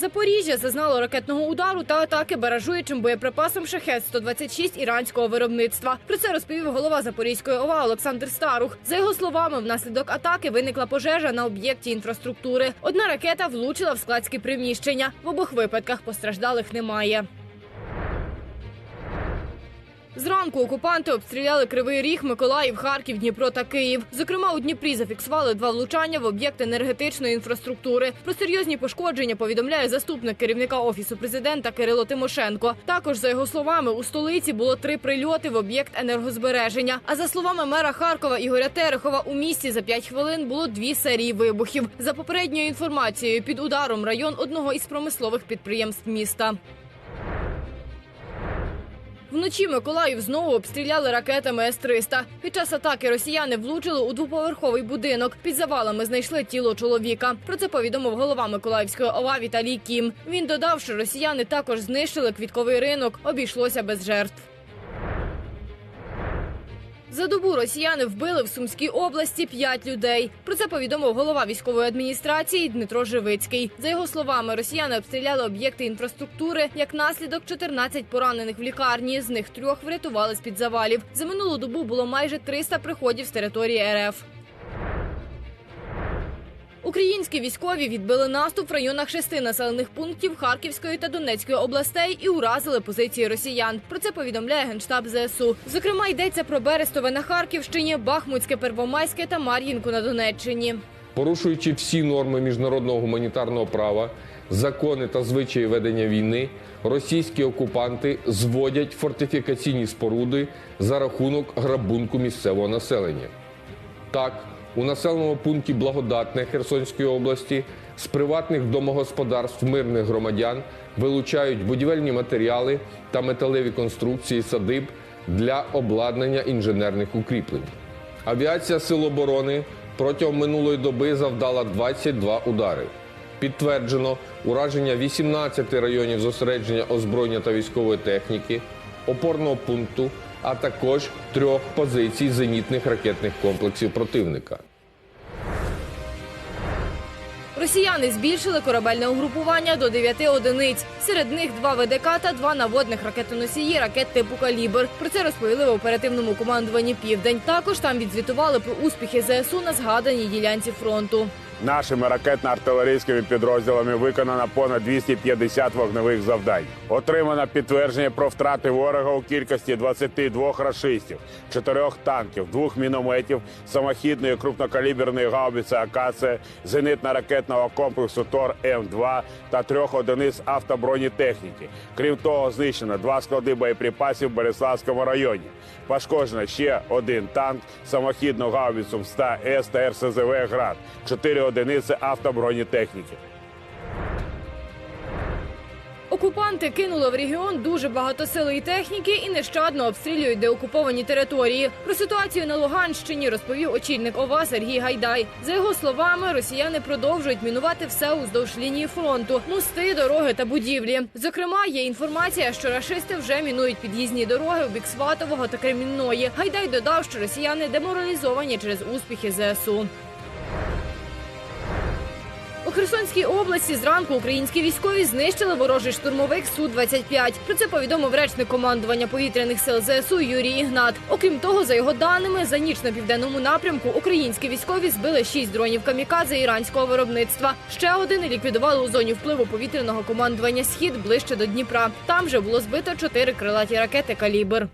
Запоріжжя зазнало ракетного удару та атаки баражуючим боєприпасом шахет 126 іранського виробництва. Про це розповів голова Запорізької ОВА Олександр Старух. За його словами, внаслідок атаки виникла пожежа на об'єкті інфраструктури. Одна ракета влучила в складські приміщення. В обох випадках постраждалих немає. Зранку окупанти обстріляли Кривий Ріг, Миколаїв, Харків, Дніпро та Київ. Зокрема, у Дніпрі зафіксували два влучання в об'єкт енергетичної інфраструктури. Про серйозні пошкодження повідомляє заступник керівника офісу президента Кирило Тимошенко. Також за його словами, у столиці було три прильоти в об'єкт енергозбереження. А за словами мера Харкова Ігоря Терехова, у місті за п'ять хвилин було дві серії вибухів. За попередньою інформацією, під ударом район одного із промислових підприємств міста. Вночі Миколаїв знову обстріляли ракетами С-300. Під час атаки росіяни влучили у двоповерховий будинок. Під завалами знайшли тіло чоловіка. Про це повідомив голова Миколаївської ОВА Віталій Кім. Він додав, що росіяни також знищили квітковий ринок. Обійшлося без жертв. За добу росіяни вбили в Сумській області п'ять людей. Про це повідомив голова військової адміністрації Дмитро Живицький. За його словами, росіяни обстріляли об'єкти інфраструктури. Як наслідок, 14 поранених в лікарні. З них трьох врятували з під завалів. За минулу добу було майже 300 приходів з території РФ. Українські військові відбили наступ в районах шести населених пунктів Харківської та Донецької областей і уразили позиції росіян. Про це повідомляє генштаб ЗСУ. Зокрема, йдеться про Берестове на Харківщині, Бахмутське, Первомайське та Мар'їнку на Донеччині. Порушуючи всі норми міжнародного гуманітарного права, закони та звичаї ведення війни, російські окупанти зводять фортифікаційні споруди за рахунок грабунку місцевого населення. Так, у населеному пункті Благодатне Херсонської області з приватних домогосподарств мирних громадян вилучають будівельні матеріали та металеві конструкції садиб для обладнання інженерних укріплень. Авіація Сил оборони протягом минулої доби завдала 22 удари. Підтверджено ураження 18 районів зосередження озброєння та військової техніки, опорного пункту, а також трьох позицій зенітних ракетних комплексів противника. Росіяни збільшили корабельне угрупування до 9 одиниць. Серед них два ВДК та два наводних ракетоносії ракет типу «Калібр». Про це розповіли в оперативному командуванні Південь. Також там відзвітували про успіхи ЗСУ на згаданій ділянці фронту. Нашими ракетно-артилерійськими підрозділами виконано понад 250 вогневих завдань. Отримано підтвердження про втрати ворога у кількості 22 рашистів, 4 танків, 2 мінометів, самохідної крупнокаліберної гаубиці «Акація», зенитно-ракетного комплексу Тор М2 та трьох одиниць автобронетехніки. Крім того, знищено два склади боєприпасів в Береславському районі. Пошкоджено ще один танк, самохідну гаубицю МСТА-С та РСЗВ «Град», чотири одиниці автобронетехніки. Окупанти кинули в регіон дуже багато сили і техніки і нещадно обстрілюють деокуповані території. Про ситуацію на Луганщині розповів очільник ОВА Сергій Гайдай. За його словами, росіяни продовжують мінувати все уздовж лінії фронту, мости, дороги та будівлі. Зокрема, є інформація, що рашисти вже мінують під'їзні дороги у бік Сватового та Кремінної. Гайдай додав, що росіяни деморалізовані через успіхи ЗСУ. У Херсонській області зранку українські військові знищили ворожий штурмовик Су-25. Про це повідомив речник командування повітряних сил ЗСУ Юрій Ігнат. Окрім того, за його даними, за ніч на південному напрямку українські військові збили шість дронів камікадзе іранського виробництва. Ще один ліквідували у зоні впливу повітряного командування Схід ближче до Дніпра. Там же було збито чотири крилаті ракети калібр.